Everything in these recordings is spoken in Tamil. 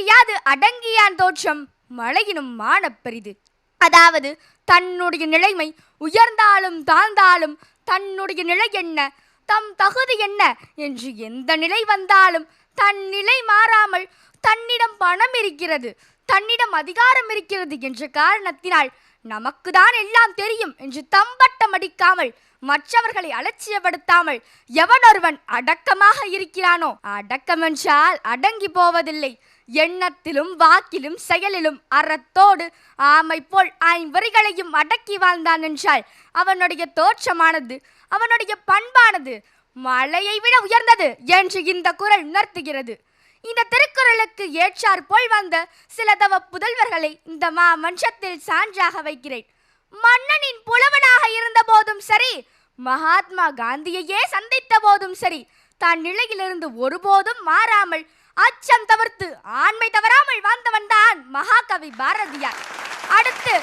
தெரியாது அடங்கியான் தோற்றம். மழையினும் மானப்பெரிது அதாவது தன்னுடைய நிலைமை உயர்ந்தாலும் தாழ்ந்தாலும் தன்னுடைய நிலை என்ன? தம் தகுதி என்ன? என்று எந்த நிலை வந்தாலும் தன் நிலை மாறாமல் தன்னிடம் பணம் இருக்கிறது தன்னிடம் அதிகாரம் இருக்கிறது என்ற காரணத்தினால் நமக்குதான் எல்லாம் தெரியும் என்று தம்பட்டம் அடிக்காமல் மற்றவர்களை அலட்சியப்படுத்தாமல் எவனொருவன் அடக்கமாக இருக்கிறானோ அடக்கம் என்றால் அடங்கி போவதில்லை. எண்ணத்திலும் வாக்கிலும் செயலிலும் அறத்தோடு ஆமை போல் ஐவரிகளையும் அடக்கி வாழ்ந்தான் என்றால் அவனுடைய தோற்றமானது அவனுடைய பண்பானது மலையை விட உயர்ந்தது என்று இந்த குரல் உணர்த்துகிறது. இந்த திருக்குறளுக்கு ஏற்றார் போல் வந்த சில தவ புதல்வர்களை இந்த மா மன்றத்தில் சான்றாக வைக்கிறேன். மன்னனின் புலவனாக இருந்த போதும் சரி மகாத்மா காந்தியையே சந்தித்த போதும் சரி தான் நிலையிலிருந்து ஒருபோதும் மாறாமல் அச்சம் தவிர்த்து ஆண்மை தவறாமல் வாழ்ந்தவன் தான் மகாகவி பாரதியார். அடுத்து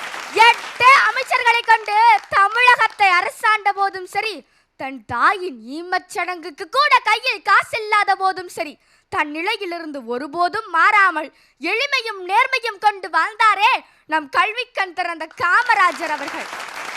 எட்டு அமைச்சர்களை கொண்டு தமிழகத்தை அரசாண்ட போதும் சரி தன் தாயின் ஈமச் சடங்குக்கு கூட கையில் காசில்லாத போதும் சரி தன் நிலையிலிருந்து ஒருபோதும் மாறாமல் எளிமையும் நேர்மையும் கொண்டு வாழ்ந்தாரே நம் கல்விக்கண் திறந்த காமராஜர் அவர்கள்.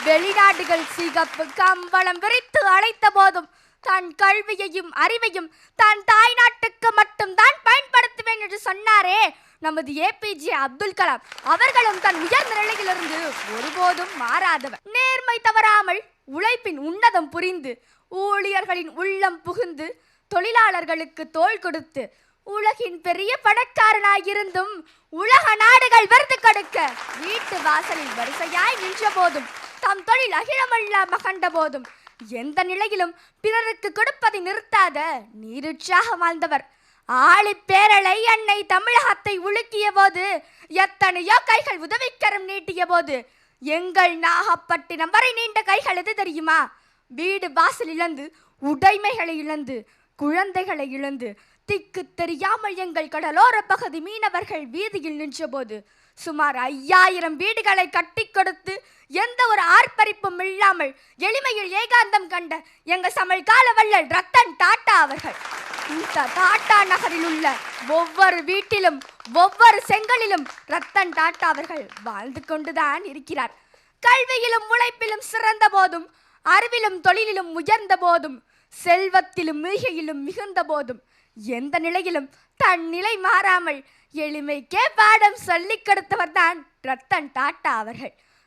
வெளிநாடுகள் சிகப்பு கம்பளம் விரித்து அழைத்த போதும் தன் கல்வியையும் அறிவையும் தான் தாய் நாட்டுக்கு மட்டும் தான் பயன்படுத்துவேன் என்று சொன்னாரே. நமது ஏபிஜே அப்துல் கலாம் அவர்களும் தன் உயர்ந்த நிலையிலிருந்து ஒருபோதும் மாறாதவர். நேர்மை தவறாமல் உழைப்பின் உன்னதம் புரிந்து ஊழியர்களின் உள்ளம் புகுந்து தொழிலாளர்களுக்கு தோள் கொடுத்து உலகின் பெரிய பணக்காரனாயிருந்தும் உலக நாடுகள் விருது கொடுக்க வீட்டு வாசலில் வரிசையாய் நின்ற போதும் தம் தொழில் அகிலமல்ல மகண்ட போதும் எந்த நிலையிலும் பிறருக்கு கொடுப்பதை நிறுத்தாத நீருற்றாக வாழ்ந்தவர். ஆளி பேரலை அன்னை தமிழகத்தை உலுக்கிய போது எத்தனையோ கைகள் உதவிக்கரம் நீட்டிய போது எங்கள் நாகப்பட்டினம் வரை நீண்ட கைகள் எது தெரியுமா? வீடு வாசல் இழந்து உடைமைகளை இழந்து குழந்தைகளை இழந்து திக்கு தெரியாமல் எங்கள் கடலோர பகுதி மீனவர்கள் வீதியில் நின்றபோது சுமார் ஐயாயிரம் வீடுகளை கட்டி கொடுத்து எந்த ஒரு ஆர்ப்பரிப்பும் இல்லாமல் எளிமையில் ஏகாந்தம் கண்ட எங்க சமல்கால வள்ளல் ரத்தன் டாட்டா அவர்கள். இந்த டாட்டா நகரில் உள்ள ஒவ்வொரு வீட்டிலும் ஒவ்வொரு செங்கலிலும் ரத்தன் டாட்டா அவர்கள் வாழ்ந்து கொண்டுதான் இருக்கிறார். கல்வியிலும் உழைப்பிலும் சிறந்த போதும் அறிவிலும் தொழிலிலும் உயர்ந்த போதும் செல்வத்திலும் மிகையிலும் மிகுந்த போதும் எந்த நிலையிலும் தன் நிலை மாறாமல் எளிமைக்கே பாடம் சொல்லிக் கொடுத்தவர் தான் ரத்தன் டாட்டா அவர்கள்.